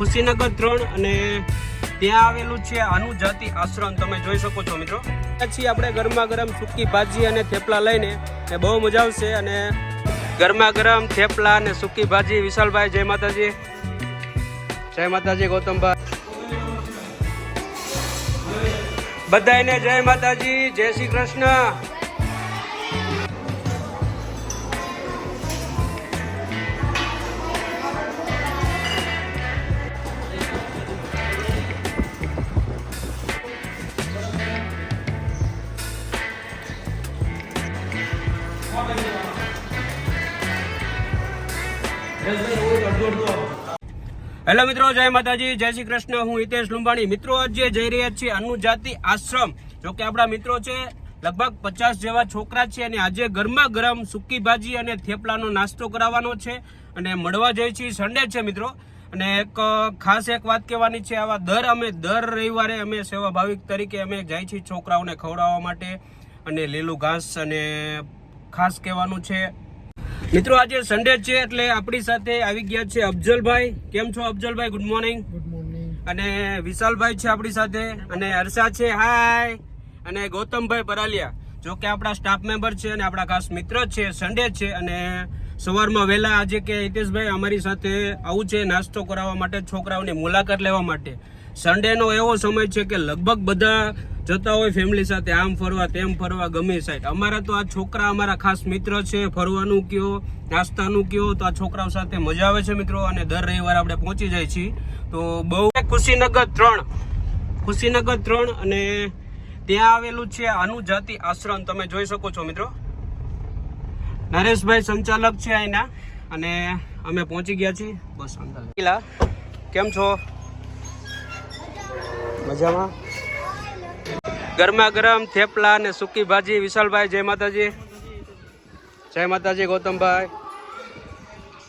ખુશીનગર ત્રણ અને ત્યાં આવેલું છે અનુજાતિ આશ્રમ. તમે જોઈ શકો છો મિત્રો. પછી આપણે ગરમા ગરમ સૂકી ભાજી અને થેપલા લઈને એ બહુ મજા આવશે અને ગરમા ગરમ થેપલા અને સૂકી ભાજી. વિશાલભાઈ, જય માતાજી. જય માતાજી, ગૌતમભાઈ. બધાને જય માતાજી. જય શ્રી કૃષ્ણ. હેલો મિત્રો, જય માતાજી, જય શ્રી કૃષ્ણ. હું હિતેશ લુંબાણી. મિત્રો, આજે જઈ રહ્યા છીએ અનુજાતિ આશ્રમ. જો કે આપણા મિત્રો છે લગભગ પચાસ જેવા છોકરા છે અને આજે ગરમા ગરમ સૂકી ભાજી અને થેપલાનો નાસ્તો કરાવવાનો છે અને મળવા જઈએ છીએ. સન્ડે છે મિત્રો. અને એક ખાસ એક વાત કહેવાની છે, આવા દર અમે દર રવિવારે અમે સેવાભાવિક તરીકે અમે જાય છીએ છોકરાઓને ખવડાવવા માટે. અને લીલું ઘાસ અને ખાસ કહેવાનું છે મિત્રો આજે સન્ડે છે એટલે આપણી સાથે આવી ગયા છે અફજલભાઈ કેમ છો અફજલભાઈ ગુડ મોર્નિંગ ગુડ મોર્નિંગ અને વિશાલભાઈ છે આપણી સાથે. અને હર્ષા છે. હાય અને ગૌતમભાઈ પરાલિયા જો કે આપણા સ્ટાફ મેમ્બર છે અને આપણા ખાસ મિત્ર છે. સન્ડે છે અને સવારમાં વહેલા આજે કે હિતેશભાઈ અમારી સાથે આવું છે નાસ્તો કરાવવા માટે છોકરાઓની મુલાકાત લેવા માટે. સન્ડેનો એવો સમય છે કે લગભગ બધા જતા હોય ફેમિલી સાથે, આમ ફરવા, તેમ ફરવા, ગમે સાઈડ અમારા તો આ છોકરા અમારા ખાસ મિત્ર છે, ફરવાનું કયો, નાસ્તાનું કયો, તો આ છોકરાઓ સાથે મજા આવે છે મિત્રો, અને દર રવિવાર આપણે પહોંચી જાય છીએ. તો બહુ ખુશીનગર ત્રણ. ખુશીનગર ત્રણ અને ત્યાં આવેલું છે અનુજાતિ આશ્રમ. તમે જોઈ શકો છો મિત્રો. નરેશભાઈ સંચાલક છે અહીંના, અને અમે પહોંચી ગયા છીએ. બસ અંદર. કેમ છો? મજામાં. ગરમા ગરમ થેપલા અને સૂકી ભાજી. વિશાલભાઈ, જય માતાજી. જય માતાજી, ગૌતમભાઈ.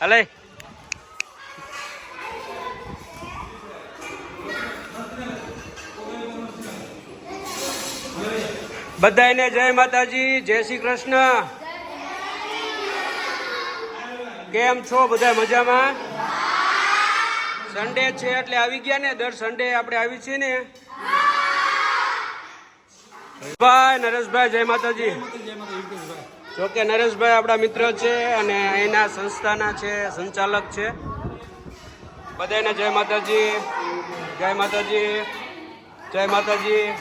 હલે. બધાને જય માતાજી, જય શ્રી કૃષ્ણ. કેમ છો બધા મજામાં? સન્ડે છે એટલે આવી ગયા ને. દર સન્ડે આપણે આવી છીએ ને. ભાઈ, નરેશભાઈ, જય માતાજી. જો કે નરેશભાઈ આપણા મિત્ર છે અને એના સંસ્થાના છે, સંચાલક છે. બધાને જય માતાજી. જય માતાજી. જય માતાજી.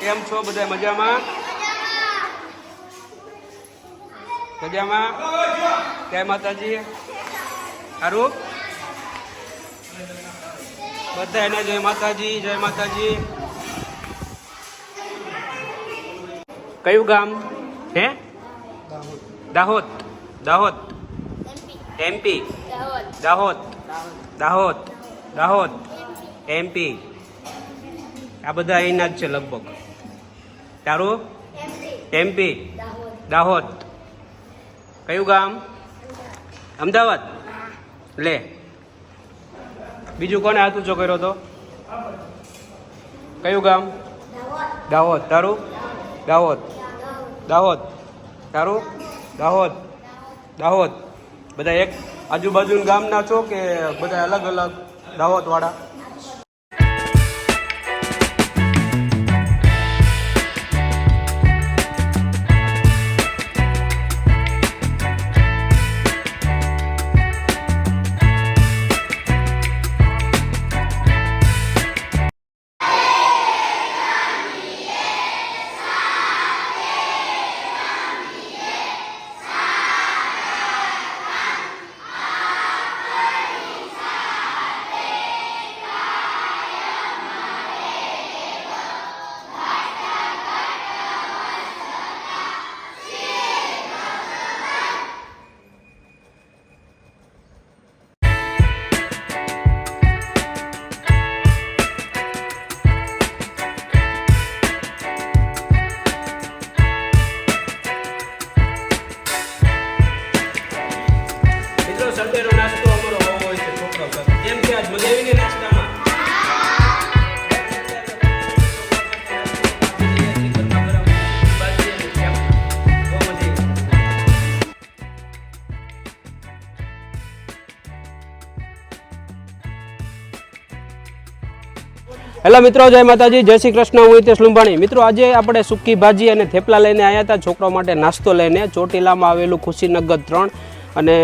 કેમ છો બધા મજામાં? મજામાં? જય માતાજી. સારું? બધાને જય માતાજી જય માતાજી. કયું ગામ? હે? દાહોદ. દાહોદ. એમપી દાહોદ. દાહોદ. દાહોદ. એમપી આ બધા અહીંના જ છે લગભગ. તારું? એમપી દાહોદ. કયું ગામ? અમદાવાદ. લે. બીજું કોને હાથ ઊંચો કર્યો હતો? કયું ગામ? દાહોદ. તારું? દાહોદ. દાહોદ. તારું? દાહોદ. દાહોદ. બધા એક આજુબાજુ ગામના છો કે બધા અલગ અલગ તો હેલો મિત્રો, જય માતાજી, જય શ્રી કૃષ્ણ, હું હિતેશ લુંબાણી. મિત્રો, આજે આપણે સૂકી ભાજી અને થેપલા લઈને આવ્યા હતા છોકરાઓ માટે નાસ્તો લઈને. ચોટીલામાં આવેલું ખુશીનગર ત્રણ અને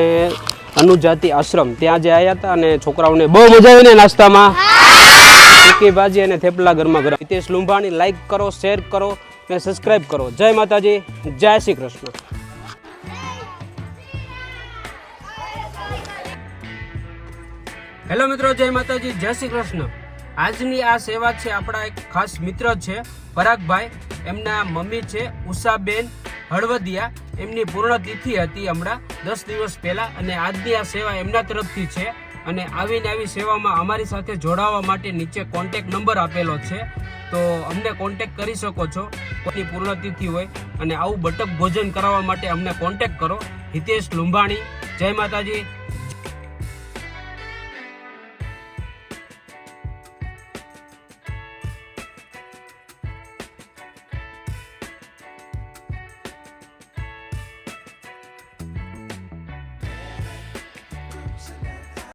અનુજાતિ આશ્રમ. ત્યાં જે આવ્યા હતા અને છોકરાઓને બહુ મજા આવી ને નાસ્તામાં. ટીકી ભાજી અને થેપલા ગરમા ગરમ હિતેશ લુંભાણી લાઈક કરો શેર કરો અને સબસ્ક્રાઈબ કરો. જય માતાજી, જય શ્રી કૃષ્ણ. હેલો મિત્રો, જય માતાજી, જય શ્રી કૃષ્ણ. આજની આ સેવા છે આપણા એક ખાસ મિત્ર છે, પરાગભાઈ. એમના મમ્મી છે ઉષાબેન હળવદિયા. એમની પૂર્ણતિથિ હતી હમણાં દસ દિવસ પહેલાં અને આજની આ સેવા એમના તરફથી છે. અને આવીને આવી સેવામાં અમારી સાથે જોડાવા માટે નીચે કોન્ટેક નંબર આપેલો છે. તો અમને કોન્ટેક કરી શકો છો. કોઈની પૂર્ણતિથિ હોય અને આવું બટક ભોજન કરાવવા માટે અમને કોન્ટેક કરો. હિતેશ લુંભાણી જય માતાજી.